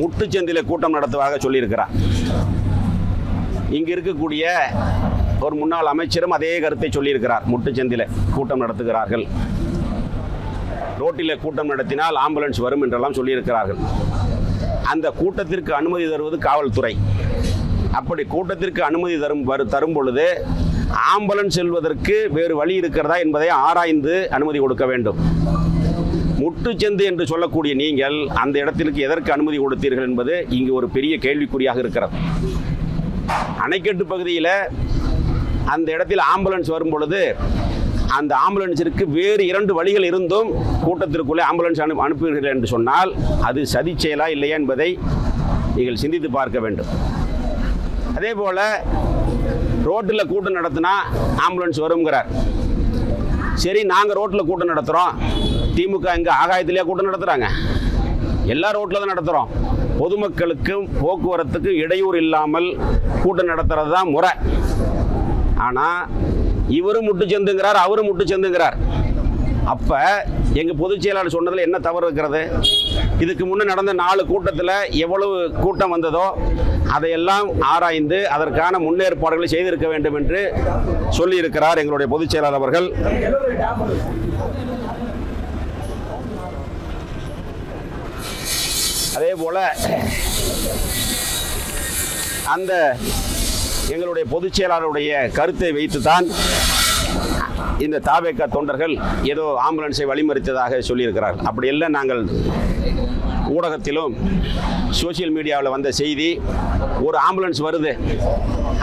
முட்டுச்சந்தில கூட்டம் நடத்துவதாக சொல்லியிருக்கிறார். இங்கு இருக்கக்கூடிய ஒரு முன்னாள் அமைச்சரும் அதே கருத்தை சொல்லியிருக்கிறார். முட்டுச்சந்தில கூட்டம் நடத்துகிறார்கள். ரோட்டில் கூட்டம் நடத்தினால் ஆம்புலன்ஸ் வரும் என்றெல்லாம் சொல்லியிருக்கிறார்கள். அந்த கூட்டத்திற்கு அனுமதி தருவது காவல்துறை. அப்படி கூட்டத்திற்கு அனுமதி தரும் தரும் பொழுது ஆம்புலன்ஸ் செல்வதற்கு வேறு வழி இருக்கிறதா என்பதை ஆராய்ந்து அனுமதி கொடுக்க வேண்டும். முட்டுச்சந்து என்று சொல்லக்கூடிய நீங்கள் அந்த இடத்திற்கு எதற்கு அனுமதி கொடுத்தீர்கள் என்பது இங்கு ஒரு பெரிய கேள்விக்குறியாக இருக்கிறது. அணைக்கட்டு பகுதியில் அந்த இடத்தில் ஆம்புலன்ஸ் வரும் பொழுது அந்த ஆம்புலன்ஸிற்கு வேறு இரண்டு வழிகள் இருந்தும் கூட்டத்திற்குள்ளே ஆம்புலன்ஸ் அனு அனுப்புகிறீர்கள் என்று சொன்னால் அது சதி செயலா இல்லையா என்பதை நீங்கள் சிந்தித்து பார்க்க வேண்டும். அதே போல் ரோட்டில் கூட்டம் நடத்தினா ஆம்புலன்ஸ் வருங்கிறார் சரி நாங்கள் ரோட்டில் கூட்டம் நடத்துகிறோம் திமுக இங்கே ஆகாயத்திலேயே கூட்டம் நடத்துகிறாங்க எல்லா ரோட்டில் தான் நடத்துகிறோம் பொதுமக்களுக்கும் போக்குவரத்துக்கும் இடையூறு இல்லாமல் கூட்டம் நடத்துறது தான் முறை. ஆனால் இவரும் முட்டு செந்துங்கிறார் அவரும் முட்டு செந்துங்கிறார். அப்போ எங்கள் பொதுச் செயலாளர் சொன்னதில் என்ன தவறு இருக்கிறது? இதுக்கு முன்னே நடந்த நாலு கூட்டத்தில் எவ்வளவு கூட்டம் வந்ததோ அதையெல்லாம் ஆராய்ந்து அதற்கான முன்னேற்பாடுகளை செய்திருக்க வேண்டும் என்று சொல்லியிருக்கிறார் எங்களுடைய பொதுச் செயலாளர் அவர்கள். அதே போல் அந்த எங்களுடைய பொதுச் செயலாளருடைய கருத்தை வைத்துத்தான் இந்த தாவேக்கா தொண்டர்கள் ஏதோ ஆம்புலன்ஸை வழிமறித்ததாக சொல்லியிருக்கிறார்கள் அப்படியெல்லாம் நாங்கள் ஊடகத்திலும் சோஷியல் மீடியாவில் வந்த செய்தி ஒரு ஆம்புலன்ஸ் வருது.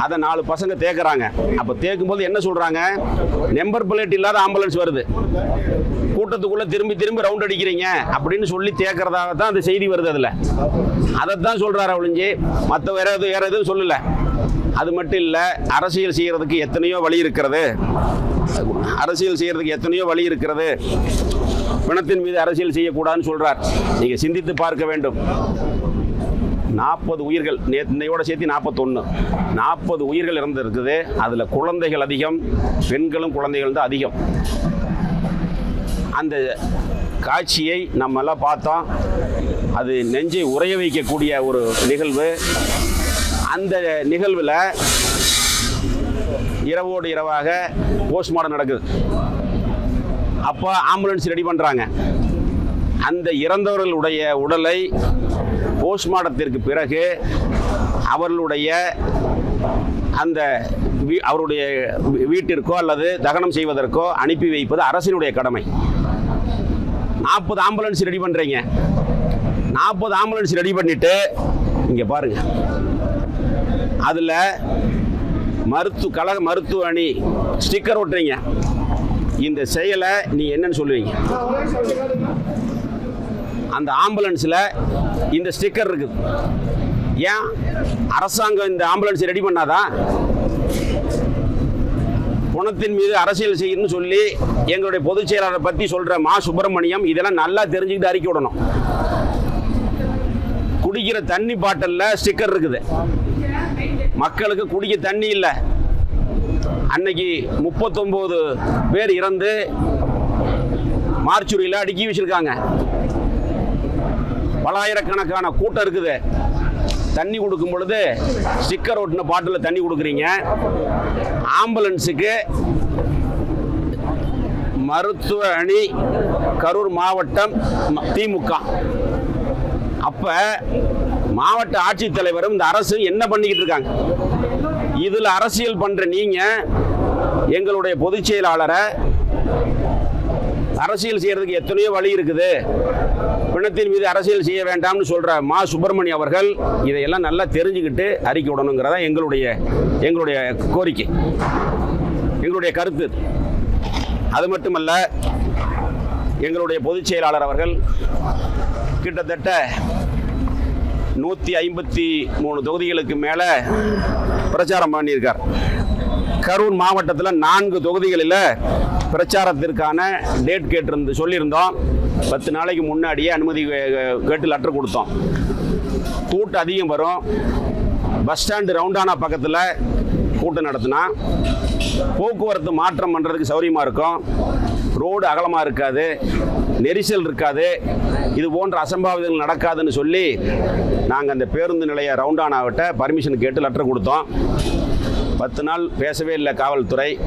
அதை நாலு பசங்க தேக்குறாங்க. அப்போ தேக்கும்போது என்ன சொல்கிறாங்க நம்பர் பிளேட் இல்லாத ஆம்புலன்ஸ் வருது. கூட்டத்துக்குள்ளே திரும்பி திரும்பி ரவுண்ட் அடிக்கிறீங்க. அப்படின்னு சொல்லி தேக்கிறதாக தான் அந்த செய்தி வருது அதில். அதைத்தான் சொல்கிறாரு ஒழிஞ்சு மற்ற வேற எதுவும் வேற எதுவும் சொல்லலை. அது மட்டும் இல்லை அரசியல் செய்கிறதுக்கு எத்தனையோ வழி இருக்கிறது. அரசியல் செய்கிறதுக்கு எத்தனையோ வழி இருக்கிறது. பிணத்தின் மீது அரசியல் செய்யக்கூடாதுன்னு சொல்கிறார் நீங்கள் சிந்தித்து பார்க்க வேண்டும். நாற்பது உயிர்கள் நேற்றையோட சேர்த்து நாற்பத்தொன்று நாற்பது உயிர்கள் இறந்துருக்குது. அதில் குழந்தைகள் அதிகம் பெண்களும் குழந்தைகள் தான் அதிகம். அந்த காட்சியை நம்ம எல்லாம் பார்த்தோம். அது நெஞ்சை உறைய வைக்கக்கூடிய ஒரு நிகழ்வு. அந்த நிகழ்வில் இரவோடு இரவாக போஸ்ட்மார்டம் நடக்குது. அப்போ ஆம்புலன்ஸ் ரெடி பண்ணுறாங்க அந்த இறந்தவர்களுடைய உடலை போஸ்ட்மார்ட்டத்திற்கு பிறகு அவர்களுடைய அந்த வீ- அவருடைய வீட்டிற்கோ அல்லது தகனம் செய்வதற்கோ அனுப்பி வைப்பது அரசினுடைய கடமை. நாற்பது ஆம்புலன்ஸ் ரெடி பண்ணுறீங்க நாற்பது ஆம்புலன்ஸ் ரெடி பண்ணிட்டு இங்கே பாருங்கள் அதில் மருத்து கழக மருத்துவ அணி ஸ்டிக்கர் ஒட்டுறீங்க. இந்த செயலை நீ என்னன்னு சொல்லுவீங்க. அந்த ஆம்புலன்ஸில் இந்த ஸ்டிக்கர் இருக்குது. ஏன்? அரசாங்கம் இந்த ஆம்புலன்ஸ் ரெடி பண்ணாதா? குணத்தின் மீது அரசியல் செய்யணும்னு சொல்லி எங்களுடைய பொதுச் செயலாளரை பற்றி சொல்கிற மா. சுப்பிரமணியம் இதெல்லாம் நல்லா தெரிஞ்சுக்கிட்டு அறிக்கை விடணும். குடிக்கிற தண்ணி பாட்டிலில் ஸ்டிக்கர் இருக்குது. மக்களுக்கு குடிக்க தண்ணி இல்லை. அன்னைக்கு முப்பத்தொம்போது பேர் இறந்து மார்ச்சுரியில் அடுக்கி வச்சிருக்காங்க பலாயிரக்கணக்கான கூட்டம் இருக்குது. தண்ணி கொடுக்கும் பொழுது ஸ்டிக்கர் ஒட்டின பாட்டில் தண்ணி கொடுக்குறீங்க. ஆம்புலன்ஸுக்கு மருத்துவ அணி கரூர் மாவட்டம் திமுக. அப்ப மாவட்ட ஆட்சித்தலைவரும் இந்த அரசு என்ன பண்ணிக்கிட்டு இருக்காங்க? இதுல அரசியல் பண்ற நீங்க எங்களுடைய பொதுச் செயலாளரை அரசியல் செய்யறதுக்கு எத்தனையோ வழி இருக்குது. பிணத்தின் மீது அரசியல் செய்ய வேண்டாம்னு சொல்ற மா சுப்பிரமணியம் அவர்கள் இதையெல்லாம் நல்லா தெரிஞ்சுக்கிட்டு அறிக்கை விடணுங்கிறதா எங்களுடைய எங்களுடைய கோரிக்கை எங்களுடைய கருத்து. அது மட்டுமல்ல எங்களுடைய பொதுச் செயலாளர் அவர்கள் கிட்டத்தட்ட நூற்றி ஐம்பத்தி மூணு தொகுதிகளுக்கு மேலே பிரச்சாரம் பண்ணியிருக்கார். கரூர் மாவட்டத்தில் நான்கு தொகுதிகளில் பிரச்சாரத்திற்கான டேட் கேட்டிருந்து சொல்லியிருந்தோம். பத்து நாளைக்கு முன்னாடியே அனுமதி கே- கேட்டு லெட்டர் கொடுத்தோம். கூட்டம் அதிகம் வரும். பஸ் ஸ்டாண்டு ரவுண்டானா பக்கத்தில் கூட்டம் நடத்தினா போக்குவரத்து மாற்றம் பண்ணுறதுக்கு சௌரியமாக இருக்கும். ரோடு அகலமாக இருக்காது. நெரிசல் இருக்காது. இது போன்ற அசம்பாவிதங்கள் நடக்காதுன்னு சொல்லி நாங்கள் அந்த பேருந்து நிலைய ரவுண்டானாவிட்ட பர்மிஷன் கேட்டு லெட்டர் கொடுத்தோம். பத்து நாள் பேசவே இல்லை காவல்துறை.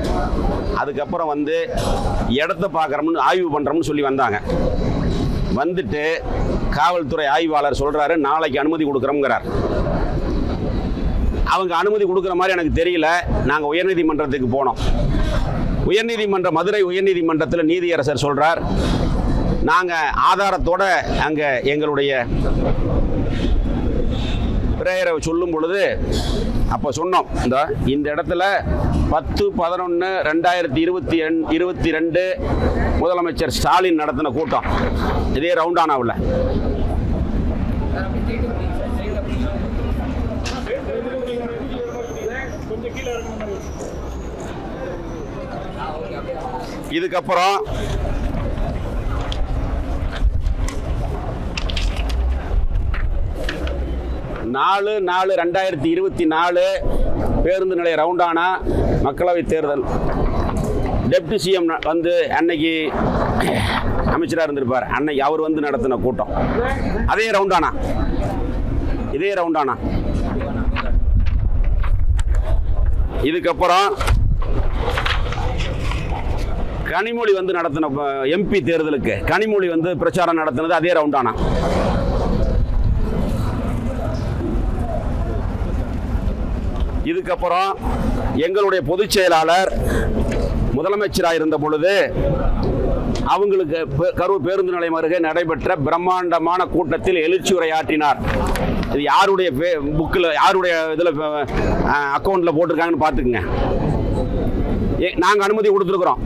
அதுக்கப்புறம் வந்து இடத்த பார்க்குறோம்னு ஆய்வு பண்ணுறோம்னு சொல்லி வந்தாங்க. வந்துட்டு காவல்துறை ஆய்வாளர் சொல்கிறாரு நாளைக்கு அனுமதி கொடுக்குறோங்கிறார் அவங்க அனுமதி கொடுக்குற மாதிரி எனக்கு தெரியல. நாங்கள் உயர்நீதிமன்றத்துக்கு போனோம். உயர்நீதிமன்ற மதுரை உயர்நீதிமன்றத்தில் நீதியரசர் சொல்கிறார் நாங்கள் ஆதாரத்தோட அங்கே எங்களுடைய பிரேயரை சொல்லும் பொழுது அப்போ சொன்னோம் இந்த இந்த இடத்துல பத்து பதினொன்று ரெண்டாயிரத்தி இருபத்தி ரெண் இருபத்தி ரெண்டு முதலமைச்சர் ஸ்டாலின் நடத்தின கூட்டம். இதே ரவுண்டானாவில் இதுக்கப்புறம் நாலு நாலு ரெண்டாயிரத்தி இருபத்தி நாலு பேருந்து நிலைய ரவுண்டானா மக்களவைத் தேர்தல். டெப்டி சிஎம் வந்து அன்னைக்கு அமைச்சராக இருந்திருப்பார். அன்னைக்கு அவர் வந்து நடத்தின கூட்டம். அதே ரவுண்டானா? இதே ரவுண்டானா? இதுக்கப்புறம் கனிமொழி வந்து நடத்தின எம்பி தேர்தலுக்கு கனிமொழி வந்து பிரச்சாரம் நடத்தினது அதே ரவுண்டானா? இதுக்கப்புறம் எங்களுடைய பொதுச் செயலாளர் முதலமைச்சராக இருந்த பொழுது அவங்களுக்கு கரு கரூர் பேருந்து நிலையம் அருகே நடைபெற்ற பிரம்மாண்டமான கூட்டத்தில் எழுச்சி உரையாற்றினார். இது யாருடைய புக்கில் யாருடைய இதில் அக்கௌண்ட்டில் போட்டிருக்காங்கன்னு பார்த்துக்குங்க. நாங்கள் அனுமதி கொடுத்துருக்குறோம்.